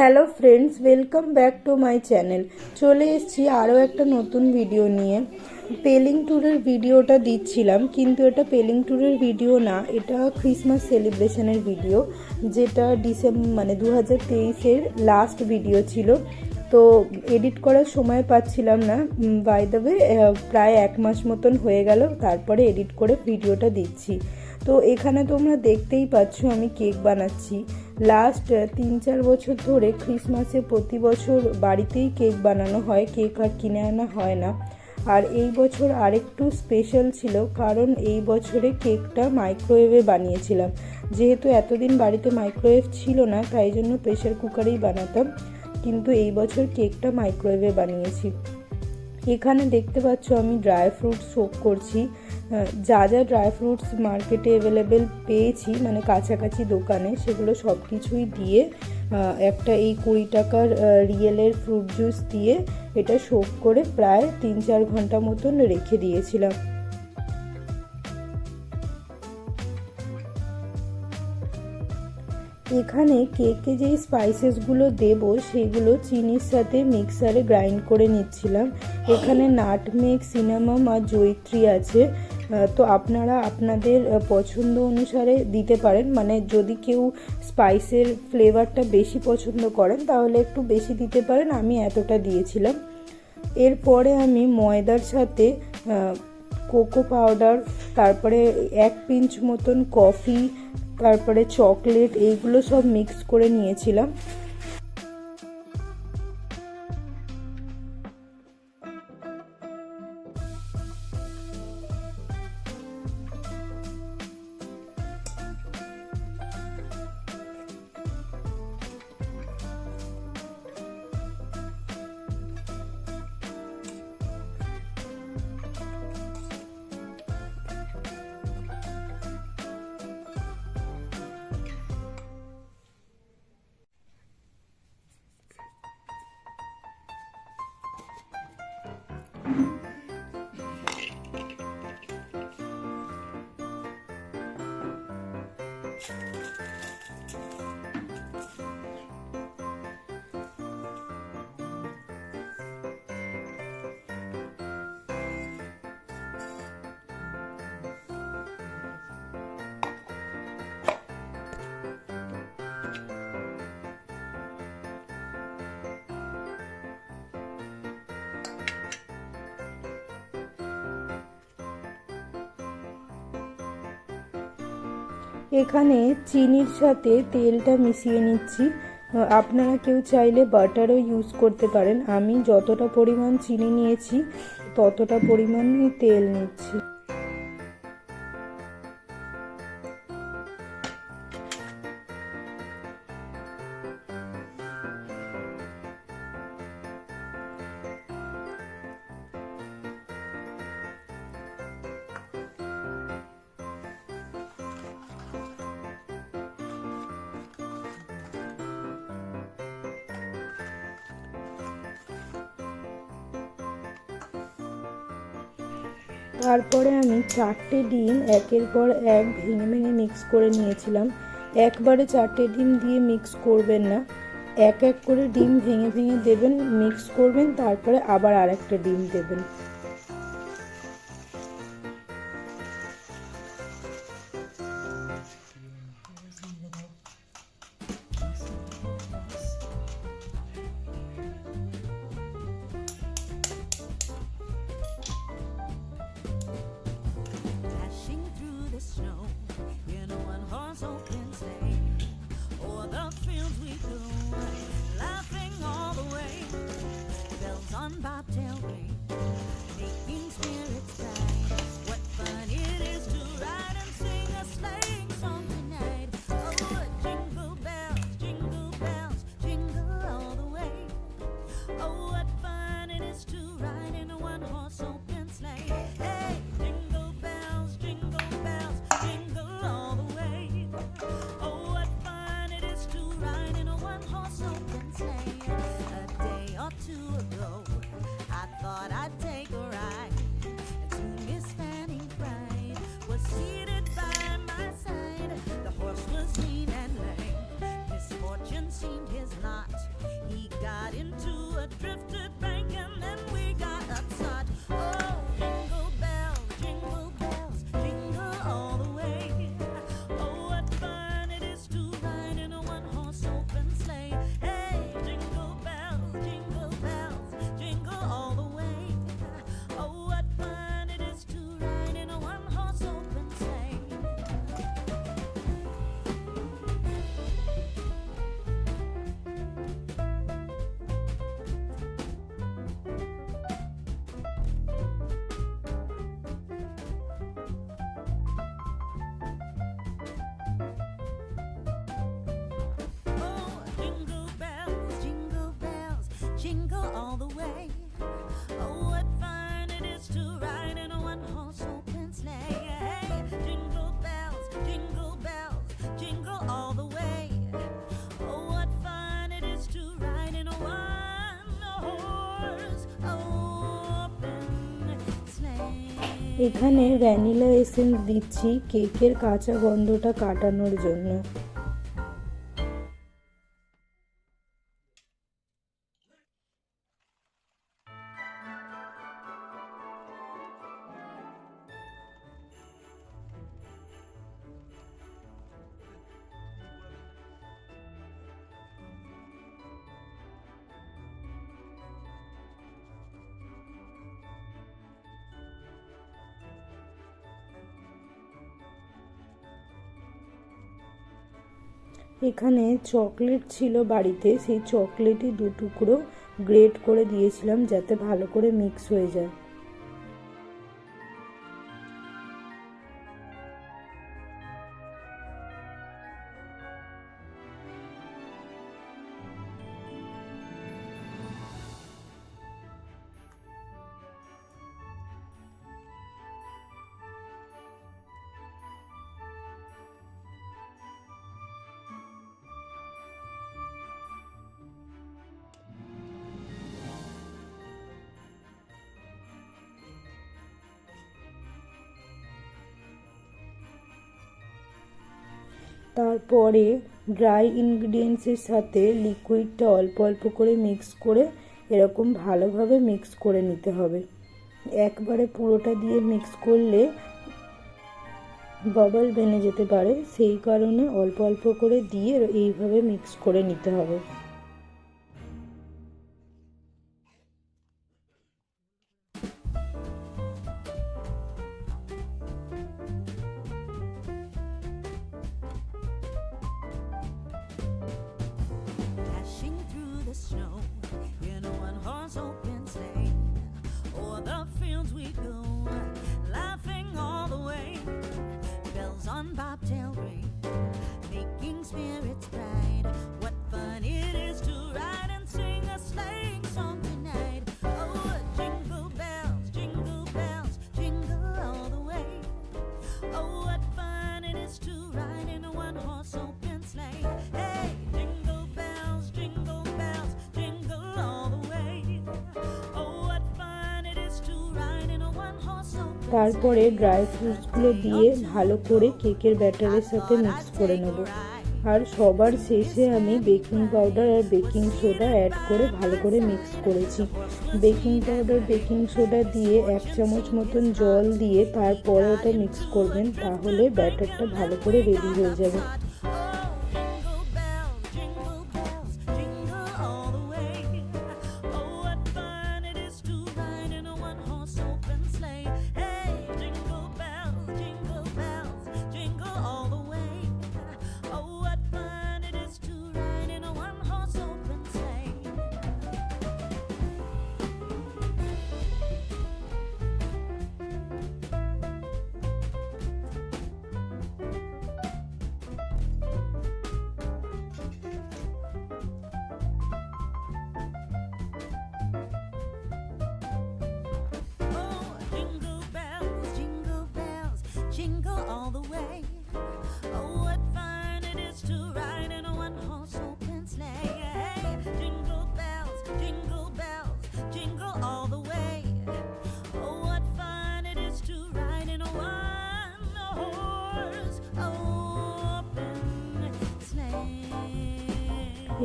Hello friends welcome back to my channel চলে এসেছি আরও একটা নতুন ভিডিও নিয়ে। পেলিং ট্যুরের ভিডিওটা দিচ্ছিলাম, কিন্তু এটা পেলিং ট্যুরের ভিডিও না, এটা ক্রিসমাস সেলিব্রেশনের ভিডিও যেটা ডিসেম্বর মানে দু হাজার তেইশের লাস্ট ভিডিও ছিল। তো এডিট করার সময় পাচ্ছিলাম না। বাই দ্য ওয়ে প্রায় এক মাস মতন হয়ে গেল, তারপরে এডিট করে ভিডিওটা দিচ্ছি। তো এখানে তোমরা দেখতেই পাচ্ছ, আমি কেক বানাচ্ছি। লাস্ট তিন চার বছর ধরে ক্রিসমাসে প্রতি বছর বাড়িতেই কেক বানানো হয় কেক আর কিনে আনা হয় না। আর এই বছর আরেকটু স্পেশাল ছিল, কারণ এই বছরে কেকটা মাইক্রোওয়েভে বানিয়েছিলাম। যেহেতু এতদিন বাড়িতে মাইক্রোওয়েভ ছিল না, তাই জন্য প্রেশার কুকারেই বানাতাম। কিন্তু এই বছর কেকটা মাইক্রোওয়েভে বানিয়েছি। এখানে দেখতে পাচ্ছ আমি ড্রাই ফ্রুটস শোক করছি। যা যা ড্রাই ফ্রুটস মার্কেটে অ্যাভেলেবেল পেয়েছি মানে কাছাকাছি দোকানে, সেগুলো সব কিছুই দিয়ে একটা এই কুড়ি টাকার রিয়েলের ফ্রুট জুস দিয়ে এটা শোক করে প্রায় তিন চার ঘণ্টা মতন রেখে দিয়েছিলাম। এখানে কেকে যেই স্পাইসেসগুলো দেব, সেগুলো চিনির সাথে মিক্সারে গ্রাইন্ড করে নিচ্ছিলাম। এখানে নাটমেগ সিনামাম আর জৈত্রী আছে। তো আপনারা আপনাদের পছন্দ অনুসারে দিতে পারেন। মানে যদি কেউ স্পাইসের ফ্লেভারটা বেশি পছন্দ করেন, তাহলে একটু বেশি দিতে পারেন। আমি এতটা দিয়েছিলাম। এরপরে আমি ময়দার সাথে কোকো পাউডার তারপরে এক পিঞ্চ মতন কফি তারপরে চকলেট এইগুলো সব মিক্স করে নিয়েছিলাম। এখানে চিনির সাথে তেলটা মিশিয়ে নিচ্ছি। আপনারা কেউ চাইলে বাটারও ইউজ করতে পারেন। আমি যতটা পরিমাণ চিনি নিয়েছি, ততটা পরিমাণই তেল নিচ্ছি। তারপরে আমি চারটে ডিম একের পর এক ভেঙে ভেঙে মিক্স করে নিয়েছিলাম। একবারে চারটে ডিম দিয়ে মিক্স করবেন না। এক এক করে ডিম ভেঙে ভেঙে দেবেন মিক্স করবেন, তারপরে আবার আরেকটা ডিম দেবেন। এখানে ভ্যানিলা এসেন্স দিচ্ছি কেকের কাঁচা গন্ধটা কাটানোর জন্য। এখানে চকলেট ছিল বাড়িতে, সেই চকলেটই দু টুকরো গ্রেট করে দিয়েছিলাম যাতে ভালো করে মিক্স হয়ে যায়। তারপরে ড্রাই ইনগ্রিডিয়েন্টসের সাথে লিকুইডটা অল্প অল্প করে মিক্স করে এরকম ভালোভাবে মিক্স করে নিতে হবে। একবারে পুরোটা দিয়ে মিক্স করলে বাবল বেনে যেতে পারে, সেই কারণে অল্প অল্প করে দিয়ে এইভাবে মিক্স করে নিতে হবে। তারপরে ড্রাই ফ্রুটসগুলো দিয়ে ভালো করে কেকের ব্যাটারের সাথে মিক্স করে নেব। আর সবার শেষে আমি বেকিং পাউডার আর বেকিং সোডা অ্যাড করে ভালো করে মিক্স করেছি। বেকিং পাউডার, বেকিং সোডা দিয়ে এক চামচ মতন জল দিয়ে তারপরে ওটা মিক্স করবেন, তাহলে ব্যাটারটা ভালো করে রেডি হয়ে যাবে।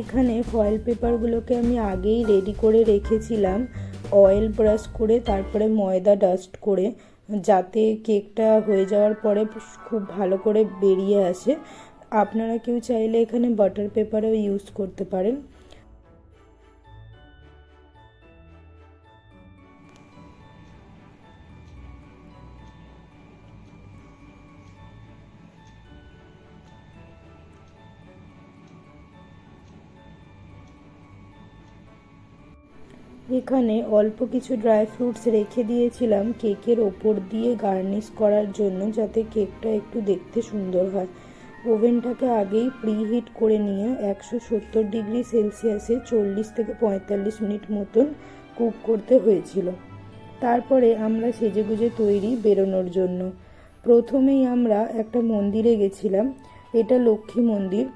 এখানে ফয়েল পেপারগুলোকে আমি আগেই রেডি করে রেখেছিলাম। অয়েল ব্রাশ করে, তারপরে ময়দা ডাস্ট করে, যাতে কেকটা হয়ে যাওয়ার পরে খুব ভালো করে বেরিয়ে আসে। আপনারা কেউ চাইলে এখানে বাটার পেপারও ইউজ করতে পারেন। এখানে অল্প কিছু ড্রাই ফ্রুটস রেখে দিয়েছিলাম কেকের ওপর দিয়ে গার্নিশ করার জন্য যাতে কেকটা একটু দেখতে সুন্দর হয়। ওভেনটাকে আগেই প্রিহিট করে নিয়ে একশো সত্তর ডিগ্রি সেলসিয়াসে চল্লিশ থেকে পঁয়তাল্লিশ মিনিট মতন কুক করতে হয়েছিল। তারপরে আমরা সেজেগুজে তৈরি বেরোনোর জন্য। প্রথমেই আমরা একটা মন্দিরে গেছিলাম। এটা লক্ষ্মী মন্দির।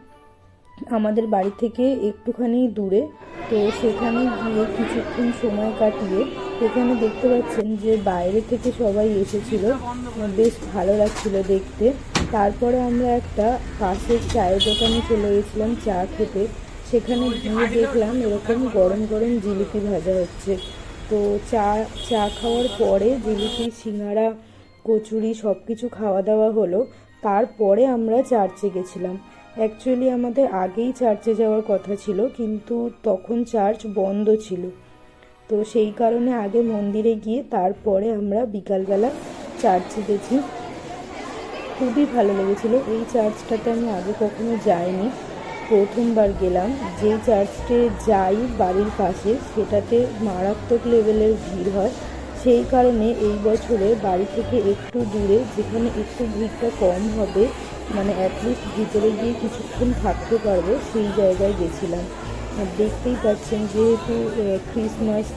আমাদের বাড়ি থেকে একটুখানি দূরে। তো সেখানে গিয়ে কিছুক্ষণ সময় কাটিয়ে এখানে দেখতে পাচ্ছেন যে বাইরে থেকে সবাই এসেছিল। বেশ ভালো লাগছিল দেখতে। তারপরে আমরা একটা পাশের চায়ের দোকানে চলে গেছিলাম চা খেতে। সেখানে গিয়ে দেখলাম এরকম গরম গরম জিলিপি ভাজা হচ্ছে। তো চা চা খাওয়ার পরে জিলিপি, সিঙ্গারা, কচুরি সব কিছু খাওয়া দাওয়া হলো। তারপরে আমরা চার্চে গেছিলাম। অ্যাকচুয়ালি আমাদের আগেই চার্চে যাওয়ার কথা ছিল, কিন্তু তখন চার্চ বন্ধ ছিল। তো সেই কারণে আগে মন্দিরে গিয়ে তারপরে আমরা বিকালবেলা চার্চে গেছি। খুবই ভালো লেগেছিল। এই চার্চটাতে আমি আগে কখনো যাইনি। প্রথমবার গেলাম। যেই চার্চে যাই বাড়ির পাশে, সেটাতে মারাত্মক লেভেলের ভিড় হয়। সেই কারণে এই বছরে বাড়ি থেকে একটু দূরে, যেখানে একটু ভিড়টা কম হবে মানে অ্যাটলিস্ট ভিতরে গিয়ে কিছুক্ষণ থাকতে পারব, সেই জায়গায় গেছিলাম। দেখতেই পাচ্ছেন যেহেতু ক্রিসমাস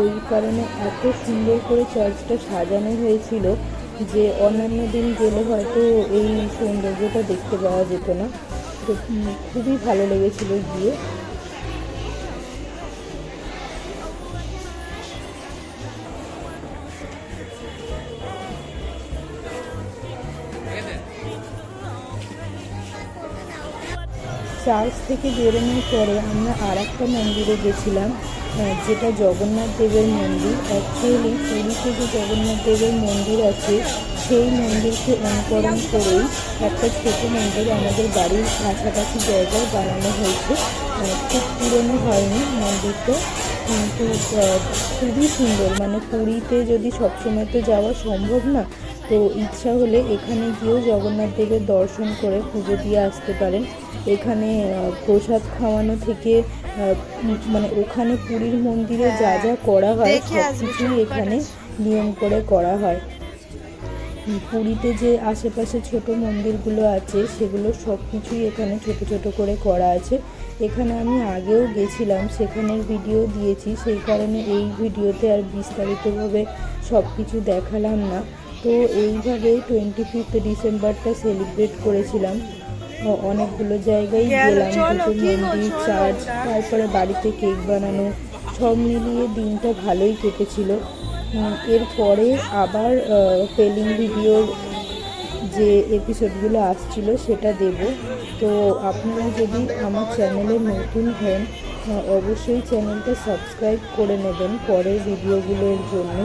ওই কারণে এত সুন্দর করে চার্চটা সাজানো হয়েছিল যে অন্যান্য দিন গেলে হয়তো এই সৌন্দর্যটা দেখতে পাওয়া যেত না। তো খুবই ভালো লেগেছিলো গিয়ে। চার্চ থেকে বেরোনোর পরে আমরা আর একটা মন্দিরে গেছিলাম যেটা জগন্নাথ দেবের মন্দির। অ্যাকচুয়ালি পুরীতে যে জগন্নাথ দেবের মন্দির আছে। সেই মন্দিরকে অনুকরণ করেই একটা ছোট মন্দির আমাদের বাড়ির কাছাকাছি জায়গায় বানানো হয়েছে। খুব পুরনো হয়নি মন্দিরটা, কিন্তু খুবই সুন্দর। মানে পুরীতে যদি সবসময় তো যাওয়া সম্ভব না তো ইচ্ছা হলে এখানে গিয়েও জগন্নাথ দেবের দর্শন করে পুজো দিয়ে আসতে পারেন। এখানে প্রসাদ খাওয়ানো থেকে মানে ওখানে পুরীর মন্দিরে যা যা করা হয় সব কিছুই এখানে নিয়ম করে করা হয়। পুরীতে যে আশেপাশে ছোট মন্দিরগুলো আছে সেগুলো সব কিছুই এখানে ছোট ছোট করে করা আছে। এখানে আমি আগেও গেছিলাম সেখানের ভিডিও দিয়েছি সেই কারণে এই ভিডিওতে আর বিস্তারিতভাবে সব কিছু দেখালাম না। তো এইভাবে টোয়েন্টি ফিফথ ডিসেম্বরটা সেলিব্রেট করেছিলাম অনেকগুলো জায়গায় গেলাম মন্দির চার্চ তারপরে বাড়িতে কেক বানানো সব মিলিয়ে দিনটা ভালোই কেটেছিল। এরপরে আবার পেলিং ভিডিওর যে এপিসোডগুলো আসছিল সেটা দেব। তো আপনারা যদি আমার চ্যানেলে নতুন হন অবশ্যই চ্যানেলটা সাবস্ক্রাইব করে নেবেন পরের ভিডিওগুলোর জন্য।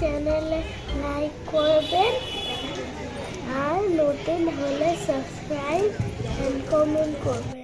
চ্যানেলে লাইক করবেন আর নতুন হলে সাবস্ক্রাইব অ্যান্ড কমেন্ট করবেন।